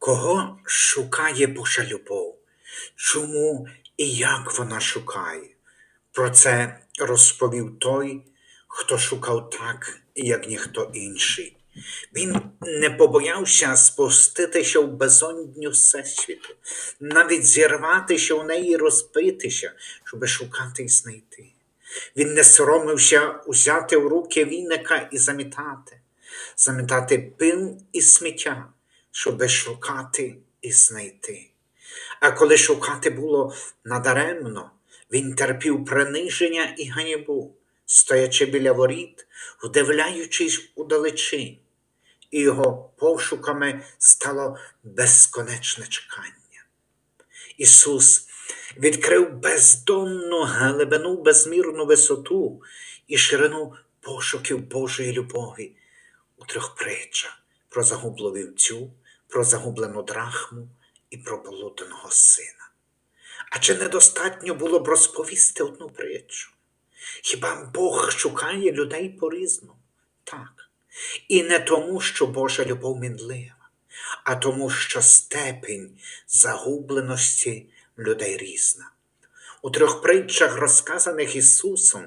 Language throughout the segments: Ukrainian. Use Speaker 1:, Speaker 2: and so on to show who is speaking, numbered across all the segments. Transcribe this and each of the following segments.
Speaker 1: Кого шукає Божа любов? Чому і як вона шукає? Про це розповів той, хто шукав так, як ніхто інший. Він не побоявся спуститися в безодню Всесвіту, навіть зірватися в неї і розбитися, щоби шукати і знайти. Він не соромився узяти в руки віника і замітати, замітати пил і сміття, щоби шукати і знайти. А коли шукати було надаремно, він терпів приниження і ганьбу, стоячи біля воріт, вдивляючись у удалечінь, і його пошуками стало безконечне чекання. Ісус відкрив бездонну глибину, безмірну висоту і ширину пошуків Божої любові у трьох притчах про загублу вівцю, про загублену драхму і про полуденого сина. А чи недостатньо було б розповісти одну притчу? Хіба Бог шукає людей по-різному? Так. І не тому, що Божа любов мінлива, а тому, що степень загубленості людей різна. У трьох притчах, розказаних Ісусом,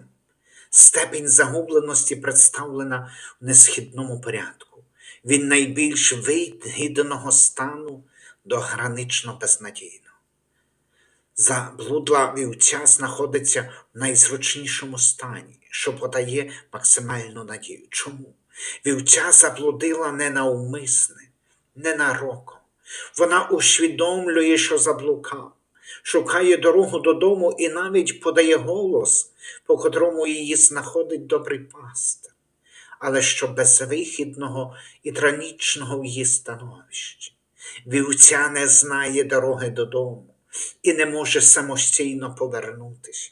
Speaker 1: степень загубленості представлена в несхідному порядку, від найбільш вигідного стану до гранично безнадійного. Заблудла вівця знаходиться в найзручнішому стані, що подає максимальну надію. Чому? Вівця заблудила ненавмисне, ненароком. Вона усвідомлює, що заблукав, шукає дорогу додому і навіть подає голос, по котрому її знаходить добрий пастир, але що безвихідного і трагічного в її становищі. Вівця не знає дороги додому і не може самостійно повернутися.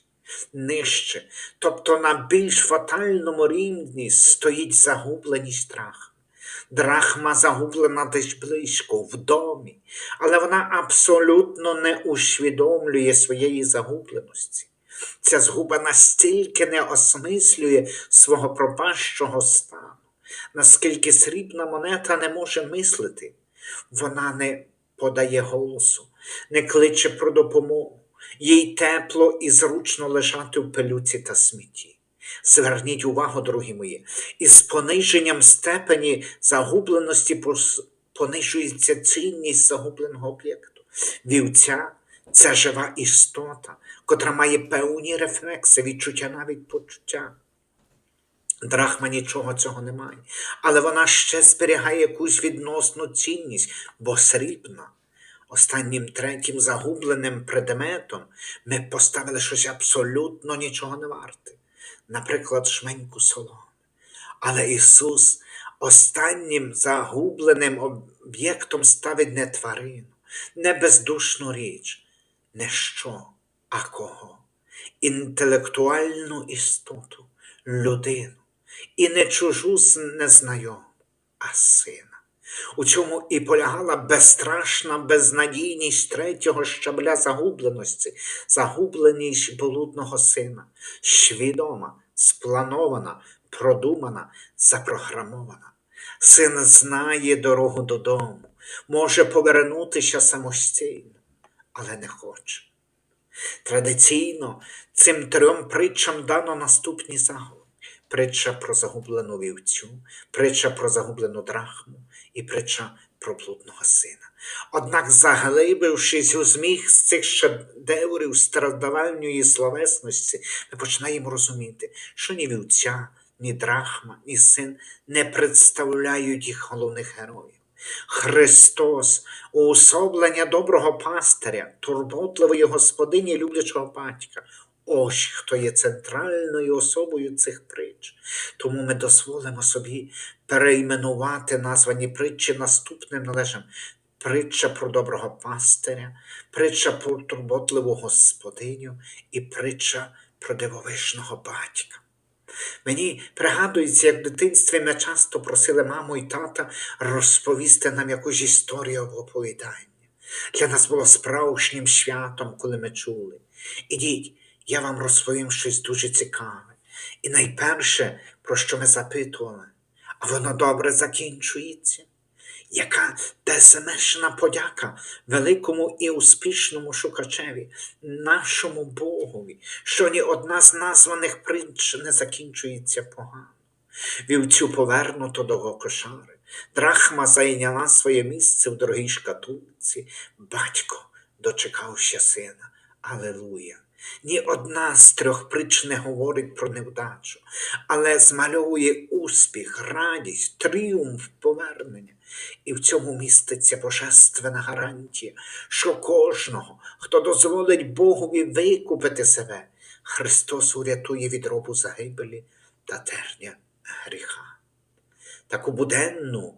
Speaker 1: Нижче, тобто на більш фатальному рівні стоїть загубленість драхми. Драхма загублена десь близько, в домі, але вона абсолютно не усвідомлює своєї загубленості. Ця згуба настільки не осмислює свого пропащого стану, наскільки срібна монета не може мислити, вона не подає голосу, не кличе про допомогу, їй тепло і зручно лежати в пилюці та смітті. Зверніть увагу, дорогі мої, із пониженням степені загубленості понижується цінність загубленого об'єкту. Вівця це жива істота, котра має певні рефлекси, відчуття навіть почуття. Драхма нічого цього не має, але вона ще зберігає якусь відносну цінність, бо срібна. Останнім третім загубленим предметом ми поставили щось абсолютно нічого не варте, наприклад, шменьку соломи. Але Ісус останнім загубленим об'єктом ставить не тварину, не бездушну річ, не що, а кого? Інтелектуальну істоту, людину, і не чужу незнайому, а сина. У цьому і полягала безстрашна безнадійність третього щабля загубленості, загубленість блудного сина, свідома, спланована, продумана, запрограмована. Син знає дорогу додому, може повернутися самостійно, але не хоче. Традиційно цим трьом притчам дано наступні заголовки. Притча про загублену вівцю, притча про загублену драхму і притча про блудного сина. Однак, заглибившись у зміг з цих шедеврів стародавальної словесності, ми починаємо розуміти, що ні вівця, ні драхма, ні син не представляють їх головних героїв. Христос, уособлення доброго пастиря, турботливої господині люблячого батька. Ось хто є центральною особою цих притч. Тому ми дозволимо собі перейменувати названі притчі наступним належем. Притча про доброго пастиря, притча про турботливу господиню і притча про дивовижного батька. Мені пригадується, як в дитинстві ми часто просили маму і тата розповісти нам якусь історію або оповідання. Для нас було справжнім святом, коли ми чули. Ідіть, я вам розповім щось дуже цікаве. І найперше, про що ми запитували, а воно добре закінчується. Яка безмежна подяка великому і успішному шукачеві, нашому Богові, що ні одна з названих притч не закінчується погано. Вівцю повернуто до кошари. Драхма зайняла своє місце в дорогій шкатулці. Батько дочекався сина. Алелуя! Ні одна з трьох притч не говорить про невдачу, але змальовує успіх, радість, тріумф повернення. І в цьому міститься божественна гарантія, що кожного, хто дозволить Богові викупити себе, Христос урятує від робу загибелі та терня гріха. Таку буденну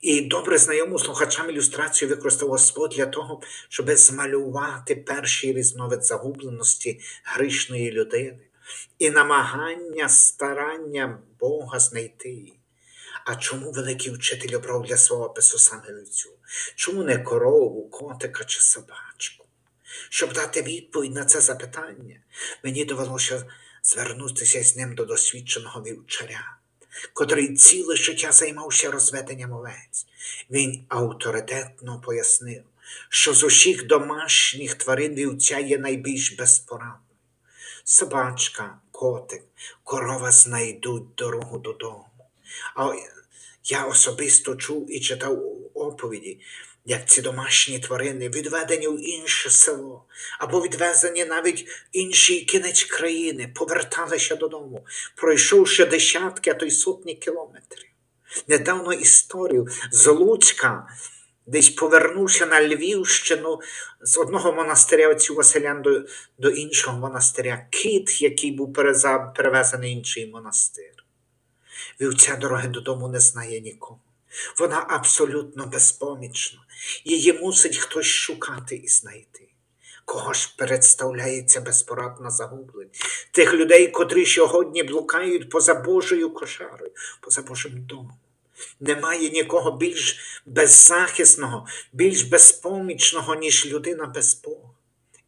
Speaker 1: і добре знайому слухачам ілюстрацію використав Господь для того, щоб змалювати перший різновид загубленості грішної людини і намагання старання Бога знайти її. А чому великий вчитель обрав для свого опису саме лицю? Чому не корову, котика чи собачку? Щоб дати відповідь на це запитання, мені довелося звернутися з ним до досвідченого вівчаря, котрий ціле життя займався розведенням овець. Він авторитетно пояснив, що з усіх домашніх тварин вівця є найбільш безпорадною. Собачка, котик, корова знайдуть дорогу додому. А я особисто чув і читав оповіді, як ці домашні тварини відведені в інше село або відвезені навіть в інший кінець країни, поверталися додому, пройшовши десятки, а то й сотні кілометрів. Недавно історію з Луцька десь повернувся на Львівщину з одного монастиря отцю Василян до, до іншого монастиря, кит, який був перевезений інший монастир. Вівця дороги додому не знає нікого. Вона абсолютно безпомічна. Її мусить хтось шукати і знайти. Кого ж представляється безпорадна загубленість? Тих людей, котрі сьогодні блукають поза Божою кошарою, поза Божим домом. Немає нікого більш беззахисного, більш безпомічного, ніж людина без Бога.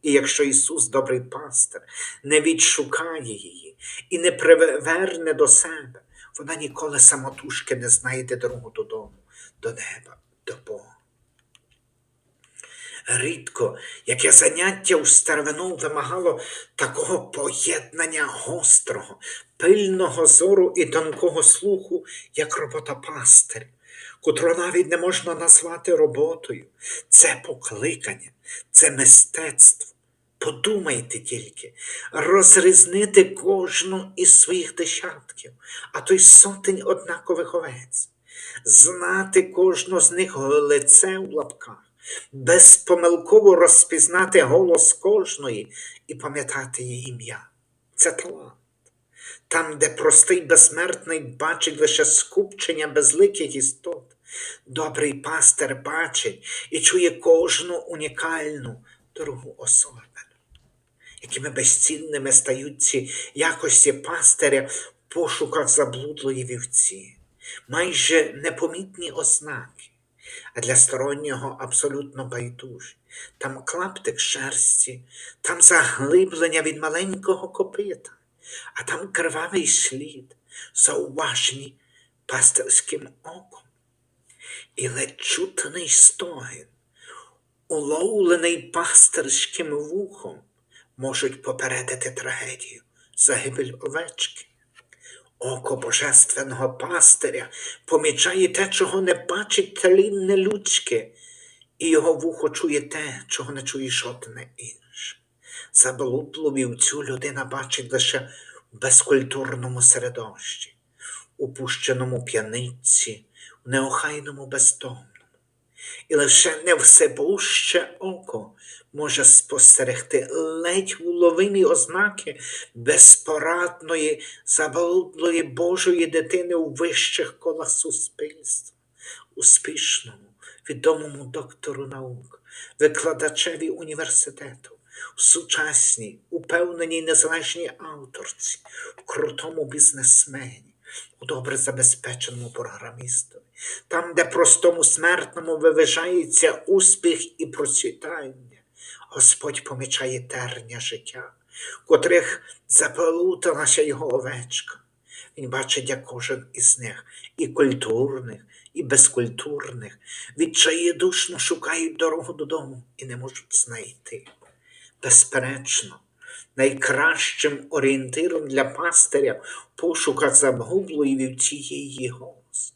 Speaker 1: І якщо Ісус, добрий пастир, не відшукає її і не приверне до себе, вона ніколи самотужки не знайде дорогу додому, до неба, до Бога. Рідко, яке заняття у старовину вимагало такого поєднання гострого, пильного зору і тонкого слуху, як робота пастиря, котру навіть не можна назвати роботою. Це покликання, це мистецтво. Подумайте тільки, розрізнити кожну із своїх десятків, а то й сотень однакових овець, знати кожну з них лице в лапках, безпомилково розпізнати голос кожної і пам'ятати її ім'я. Це талант. Там, де простий безсмертний бачить лише скупчення безликих істот, добрий пастир бачить і чує кожну унікальну дорогу особину якими безцінними стають ці якості пастиря в пошуках заблудлої вівці, майже непомітні ознаки, а для стороннього абсолютно байдужі. Там клаптик шерсті, там заглиблення від маленького копита, а там кривавий слід, зауважені пастирським оком. І ледь чутний стогін, уловлений пастирським вухом, можуть попередити трагедію, загибель овечки. Око божественного пастиря помічає те, чого не бачить тлінне людське, і його вухо чує те, чого не чує жодне інше. Заблудлу вівцю людина бачить лише в безкультурному середовищі, упущеному п'яниці, в неохайному бездомному. І лише невсебуще око може спостерегти ледь уловимі ознаки безпорадної, заблудлої Божої дитини у вищих колах суспільства, успішному, відомому доктору наук, викладачеві університету, в сучасній, упевненій незалежній авторці, крутому бізнесмені у добре забезпеченому програмістові, там, де простому смертному вивижається успіх і процвітання, Господь помічає терня життя, в котрих заплуталася його овечка. Він бачить, як кожен із них, і культурних, і безкультурних, відчаєдушно шукають дорогу додому і не можуть знайти. Безперечно, найкращим орієнтиром для пастиря в пошуках загублої вівці є її голос,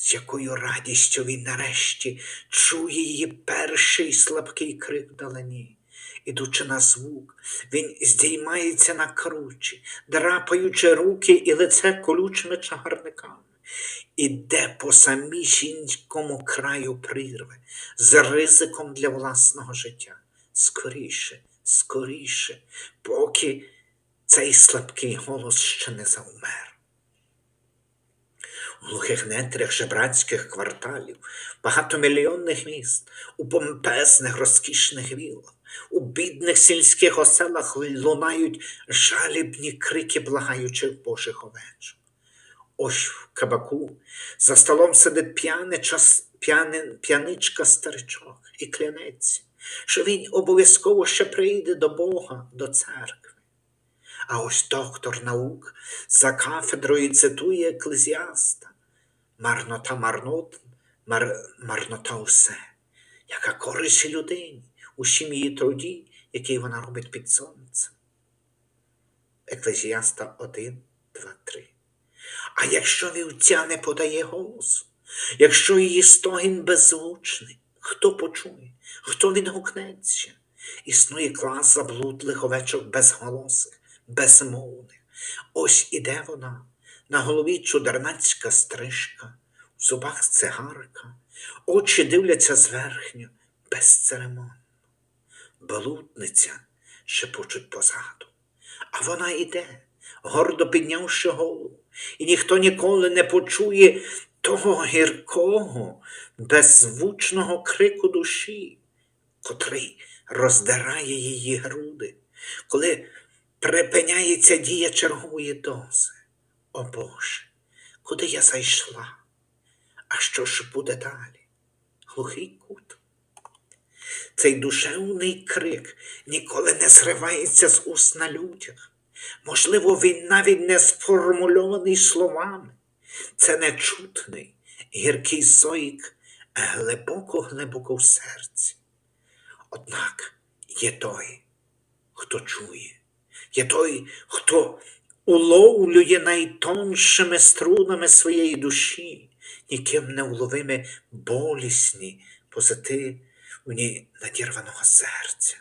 Speaker 1: з якою радістю він нарешті чує її перший слабкий крик вдалині. Ідучи на звук, він здіймається на кручі, драпаючи руки і лице колючими чагарниками, іде по самісінькому краю прірви з ризиком для власного життя. Скоріше, скоріше, поки цей слабкий голос ще не завмер. У глухих нетрях жебрацьких кварталів, багатомільйонних міст, у помпезних розкішних вілах, у бідних сільських оселах лунають жалібні крики благаючих божих овечок. Ось в кабаку за столом сидить п'яне, час, п'яне, п'яничка старичок і клянеться, що він обов'язково ще прийде до Бога, до церкви. А ось доктор наук за кафедрою цитує еклезіаста. Марнота марнот, мар, марнота усе, яка користь людині, усім її труді, який вона робить під сонцем. Еклезіаста 1, 2, 3. А якщо вівця не подає голосу, якщо її стогін беззвучний, хто почує, хто відгукнеться? Існує клас заблудлих овечок безголосих, безмовних. Ось іде вона, на голові чудернацька стрижка, в зубах цигарка, очі дивляться зверхньо, безцеремонно. Блудниця шепочуть позаду. А вона йде, гордо піднявши голову, і ніхто ніколи не почує того гіркого, беззвучного крику душі, котрий роздирає її груди, коли припиняється дія чергової дози. О Боже, куди я зайшла? А що ж буде далі? Глухий кут. Цей душевний крик ніколи не зривається з уст на людях. Можливо, він навіть не сформульований словами. Це нечутний, гіркий зойк глибоко-глибоко в серці. Однак є той, хто чує, є той, хто уловлює найтоншими струнами своєї душі, ніким не уловими болісні, позитивні надірваного серця.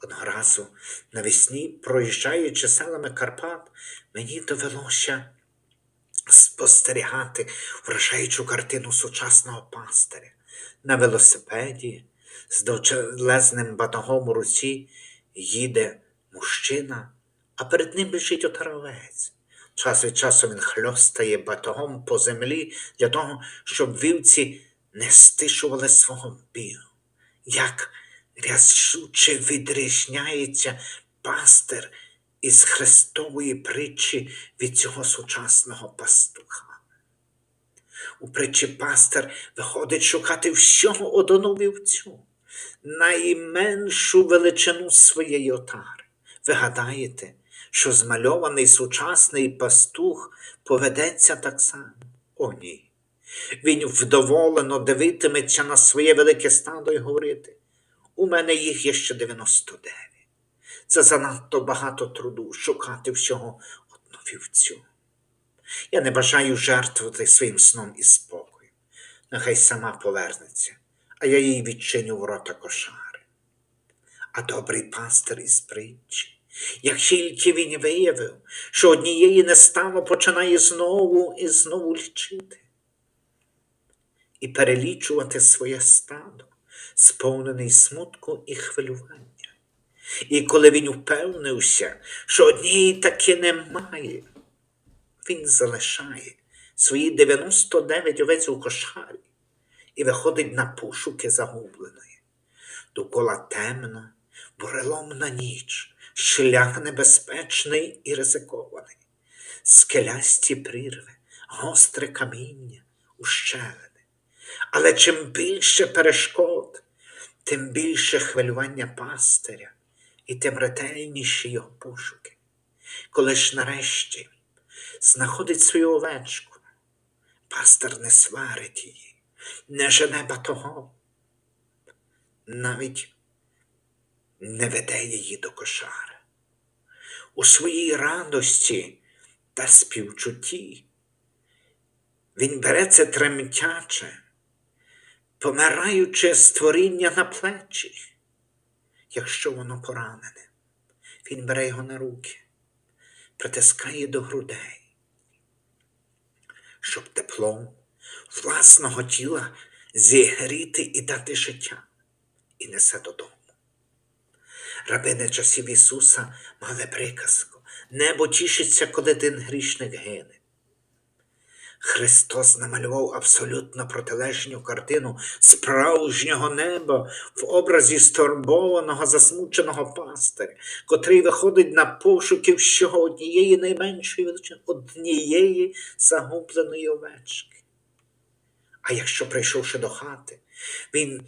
Speaker 1: Одного разу навесні, проїжджаючи селами Карпат, мені довелося спостерігати вражаючу картину сучасного пастиря на велосипеді з довжелезним батогом у руці їде мужчина, а перед ним лежить отаровець. Час від часу він хльостає батогом по землі для того, щоб вівці не стишували свого бігу. Як рязуче відрізняється пастир із хрестової притчі від цього сучасного пастуха. У притчі пастир виходить шукати всього одну вівцю, найменшу величину своєї отари. Ви гадаєте, що змальований сучасний пастух поведеться так само? О, ні. Він вдоволено дивитиметься на своє велике стадо і говорити, у мене їх є ще 99. Це занадто багато труду шукати всього одну вівцю. Я не бажаю жертвувати своїм сном і спокоєм. Нехай сама повернеться, а я їй відчиню ворота кошари. А добрий пастир із притчі, як тільки він виявив, що однієї не стало, починає знову і знову лічити і перелічувати своє стадо, сповнений смутку і хвилювання. І коли він впевнився, що однієї таки немає, він залишає свої 99 овець у кошарі і виходить на пошуки загубленої. Довкола темно, буреломна ніч, шлях небезпечний і ризикований, скелясті прірви, гостре каміння, ущелини. Але чим більше перешкод, тим більше хвилювання пастиря і тим ретельніші його пошуки. Коли ж нарешті знаходить свою овечку, Пастир не сварить її, не жене батогом, навіть не веде її до кошари. У своїй радості та співчутті він бере це тремтяче, помираюче створіння на плечі, якщо воно поранене. Він бере його на руки, притискає до грудей, щоб теплом власного тіла зігріти і дати життя, і несе додому. Рабини часів Ісуса мали приказку Небо тішиться, коли один грішник гине. Христос намалював абсолютно протилежну картину справжнього неба в образі стурбованого, засмученого пастиря, котрий виходить на пошуки всього однієї найменшої величини, однієї загубленої овечки. А якщо, прийшовши до хати, він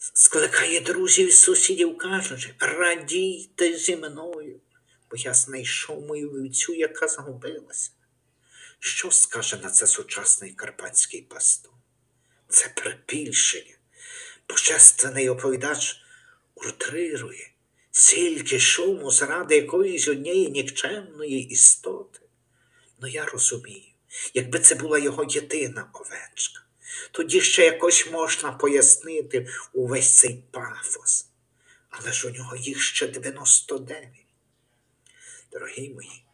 Speaker 1: скликає друзів і сусідів, кажучи, радійте зі мною, бо я знайшов мою вівцю, яка загубилася. Що скаже на це сучасний карпатський пастух? Це прибільшення. Божественний оповідач уртрирує стільки шуму заради якоїсь однієї нікчемної істоти. Ну я розумію, якби це була його єдина овечка, тоді ще якось можна пояснити увесь цей пафос. Але ж у нього їх ще 99. Дорогі мої,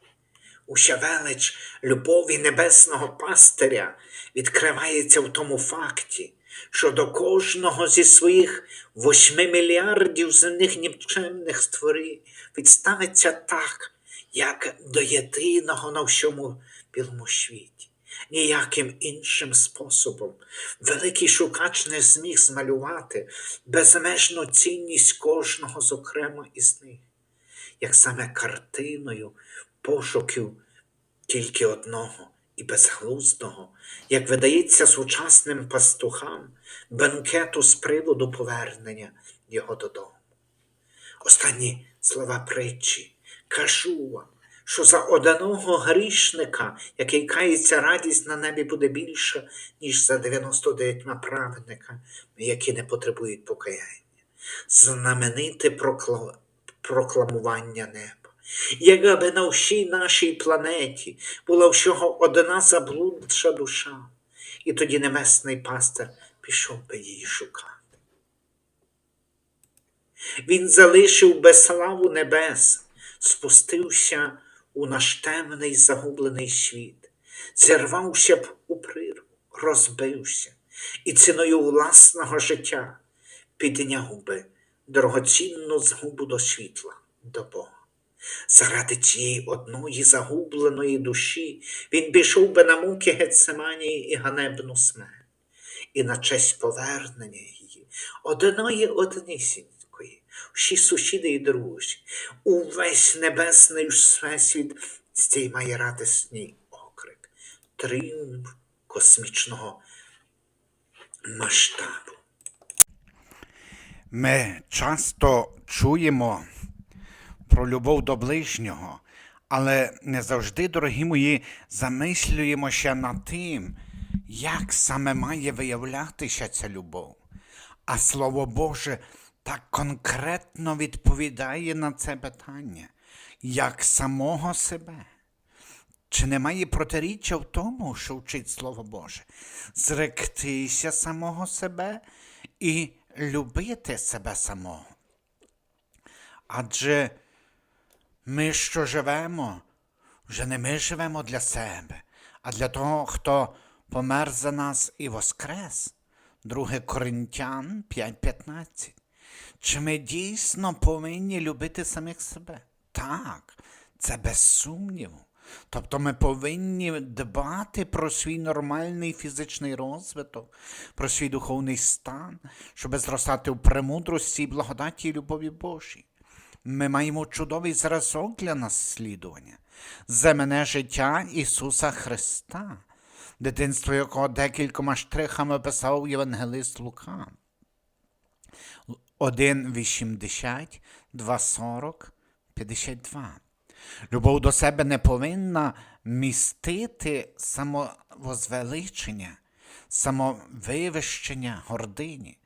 Speaker 1: Уся велич любові небесного пастиря відкривається в тому факті, що до кожного зі своїх восьми мільярдів земних нікчемних створів відставиться так, як до єдиного на всьому білому світі. Ніяким іншим способом. Великий шукач не зміг змалювати безмежну цінність кожного зокрема із них, як саме картиною пошуків тільки одного і безглуздого, як видається сучасним пастухам, бенкету з приводу повернення його додому. Останні слова притчі. Кажу вам, що за одного грішника, який кається радість на небі буде більша, ніж за 99 праведниками, які не потребують покаяння. Знамените прокла- прокламування неба. Якби на всій нашій планеті була всього одна заблудша душа, і тоді небесний пастир пішов би її шукати. Він залишив би славу небес, спустився у наш темний загублений світ, зірвався б у прірву, розбився і ціною власного життя підняв би дорогоцінну згубу до світла, до Бога. Заради цієї одної загубленої душі він пішов би на муки Гецеманії і ганебну смерть, і на честь повернення її, одної однісінької, всі сусіди і друзі, увесь небесний всесвіт стіймає радісний окрик, тріумф космічного масштабу.
Speaker 2: Ми часто чуємо про любов до ближнього, але не завжди, дорогі мої, замислюємося над тим, як саме має виявлятися ця любов. А Слово Боже так конкретно відповідає на це питання, як самого себе. Чи немає протиріччя в тому, що вчить Слово Боже? Зректися самого себе і любити себе самого. Адже ми, що живемо, вже не ми живемо для себе, а для того, хто помер за нас і воскрес. 2 Коринтян 5.15. Чи ми дійсно повинні любити самих себе? Так, це без сумніву. Тобто ми повинні дбати про свій нормальний фізичний розвиток, про свій духовний стан, щоб зростати в премудрості і благодаті і любові Божій. Ми маємо чудовий зразок для наслідування, земне життя Ісуса Христа, дитинство якого декількома штрихами писав Євангелист Лука. 1,80, 2,40, 52. Любов до себе не повинна містити самовозвеличення, самовивищення гордині.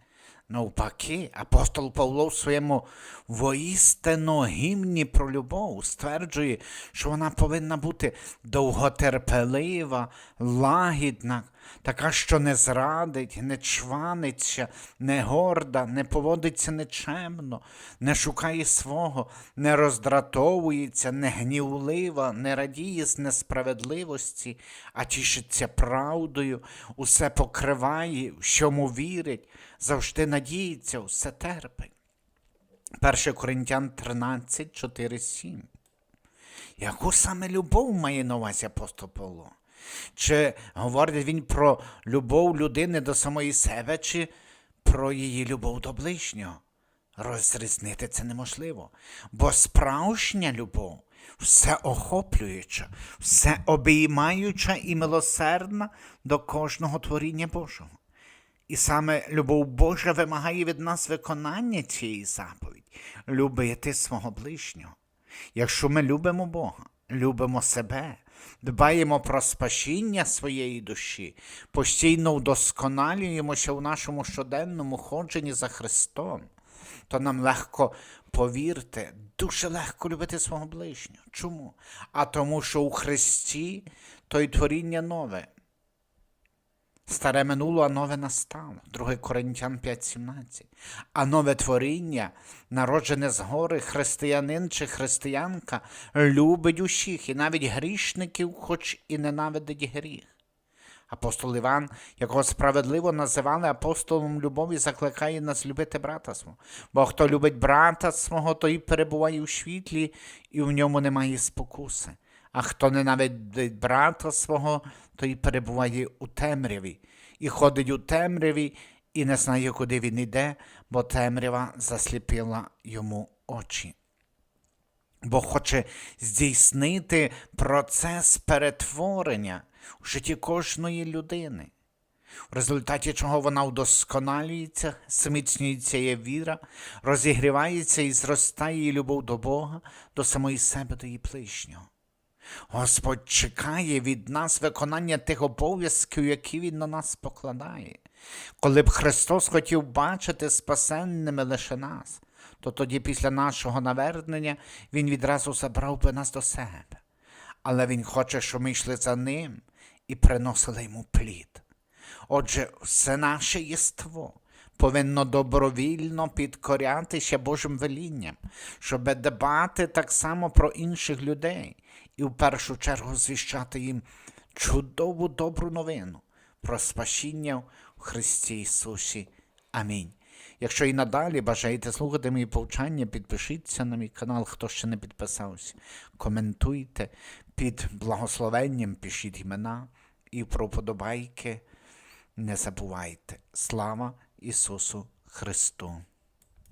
Speaker 2: Навпаки, апостол Павло в своєму воістину гімні про любов стверджує, що вона повинна бути довготерпелива, лагідна, така, що не зрадить, не чваниться, не горда, не поводиться нечемно, не шукає свого, не роздратовується, не гнівлива, не радіє з несправедливості, а тішиться правдою, усе покриває, всьому вірить, завжди надіється, все терпить. 1 Коринтян 13, 4, 7. Яку саме любов має на увазі апостол Павло? Чи говорить він про любов людини до самої себе, чи про її любов до ближнього? Розрізнити це неможливо, бо справжня любов всеохоплююча, всеобіймаюча і милосердна до кожного творіння Божого. І саме любов Божа вимагає від нас виконання цієї заповіді любити свого ближнього. Якщо ми любимо Бога, любимо себе, дбаємо про спасіння своєї душі, постійно вдосконалюємося в нашому щоденному ходженні за Христом, то нам легко повірте, дуже легко любити свого ближнього. Чому? А тому, що у Христі то й творіння нове. Старе минуло, а нове настало. 2 Коринтян 5.17. А нове творіння, народжене згори, християнин чи християнка, любить усіх, і навіть грішників, хоч і ненавидить гріх. Апостол Іван, якого справедливо називали апостолом любові, закликає нас любити брата свого. Бо хто любить брата свого, той перебуває у світлі, і в ньому немає спокуси. А хто ненавидить брата свого, той перебуває у темряві, і ходить у темряві, і не знає, куди він іде, бо темрява засліпила йому очі. Бо хоче здійснити процес перетворення у житті кожної людини, в результаті чого вона вдосконалюється, зміцнюється її віра, розігрівається і зростає її любов до Бога, до самої себе, до її ближнього. Господь чекає від нас виконання тих обов'язків, які Він на нас покладає. Коли б Христос хотів бачити спасенними лише нас, то тоді після нашого навернення Він відразу забрав би нас до себе. Але Він хоче, щоб ми йшли за Ним і приносили йому плід. Отже, все наше єство повинно добровільно підкорятися Божим велінням, щоб дбати так само про інших людей і в першу чергу звіщати їм чудову добру новину про спасіння в Христі Ісусі. Амінь. Якщо і надалі бажаєте слухати мої повчання, підпишіться на мій канал, хто ще не підписався. Коментуйте під благословенням, пишіть імена і про подобайки не забувайте. Слава Ісусу Христу!